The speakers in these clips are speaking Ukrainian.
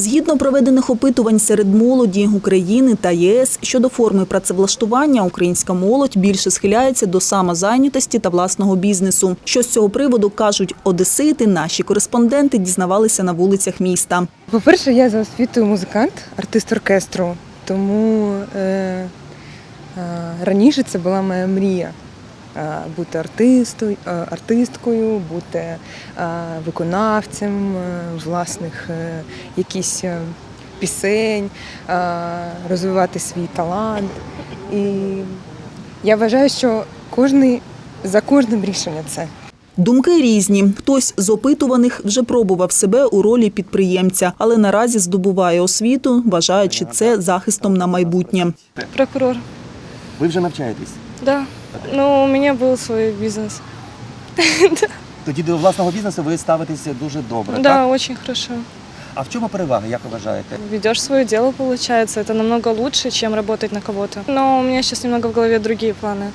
Згідно проведених опитувань серед молоді України та ЄС щодо форми працевлаштування, українська молодь більше схиляється до самозайнятості та власного бізнесу. Що з цього приводу кажуть одесити, наші кореспонденти дізнавалися на вулицях міста. По-перше, я за освітою музикант, артист оркестру, тому е, е, раніше це була моя мрія. Е, Бути артистою, е, артисткою, бути е, виконавцем власних якісь пісень, розвивати свій талант. І я вважаю, що кожний за кожним рішення це. Думки різні. Хтось з опитуваних вже пробував себе у ролі підприємця, але наразі здобуває освіту, вважаючи це захистом на майбутнє. Прокурор. Ви вже навчаєтесь. Да. Ну, у меня был свой бизнес. Тоді до власного бізнесу ви ставитеся дуже добре. да, Так? очень хорошо. А в чому перевага, як ви вважаєте? Ведешь свое дело, получается. Это намного лучше, чем работать на кого-то. Но у меня сейчас немного в голове другие планы.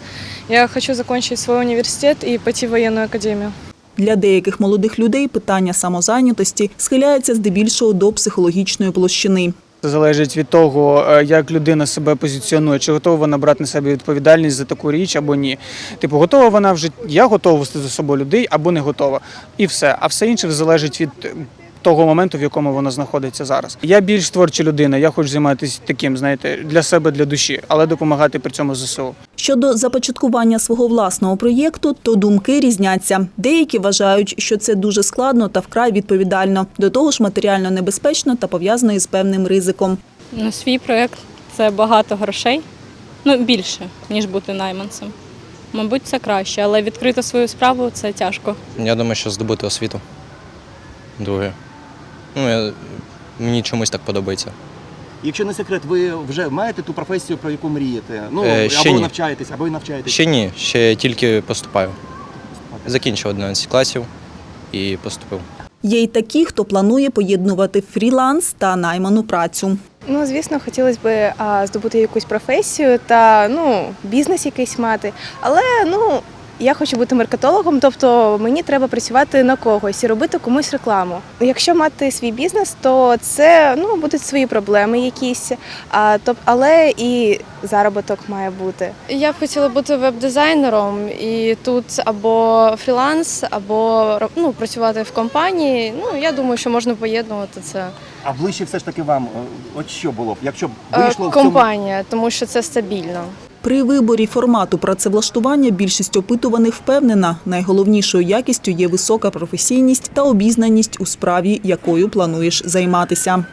Я хочу закончить свой университет и пойти в военную академию. Для деяких молодих людей питання самозайнятості схиляється здебільшого до психологічної площини. Залежить від того, е, як людина себе позиціонує, чи готова вона брати на себе відповідальність за таку річ або ні. Типу, готова вона вже я готова вести за собою людей або не готова. І все. А все інше залежить від того моменту, в якому вона знаходиться зараз. Я більш творча людина, я хочу займатися таким, знаєте, для себе, для душі, але допомагати при цьому ЗСУ. Щодо започаткування свого власного проєкту, то думки різняться. Деякі вважають, що це дуже складно та вкрай відповідально, до того ж матеріально небезпечно та пов'язано із певним ризиком. На свій проєкт це багато грошей, ну більше, ніж бути найманцем. Мабуть, це краще, але відкрити свою справу це тяжко. Я думаю, що здобути освіту. Друге. Ну, я, мені чомусь так подобається. Якщо не секрет, ви вже маєте ту професію, про яку мрієте? Ну, Е, ще або ні. навчаєтесь, або і навчаєтесь. Ще ні, ще тільки поступаю. Закінчив 11 класів і поступив. Є й такі, хто планує поєднувати фріланс та найману працю. Ну, звісно, хотілося б а, здобути якусь професію та ну, бізнес якийсь мати. Але ну, я хочу бути маркетологом, тобто мені треба працювати на когось і робити комусь рекламу. Якщо мати свій бізнес, то це ну, будуть свої проблеми якісь, а, тоб, але і заробіток має бути. Я б хотіла бути веб-дизайнером і тут або фріланс, або ну, працювати в компанії. Ну я думаю, що можна поєднувати це. А ближче все ж таки вам, е, от що було б, якщо б Е, вийшло в цьому... Компанія, тому що це стабільно. При виборі формату працевлаштування більшість опитуваних впевнена, найголовнішою якістю є висока професійність та обізнаність у справі, якою плануєш займатися.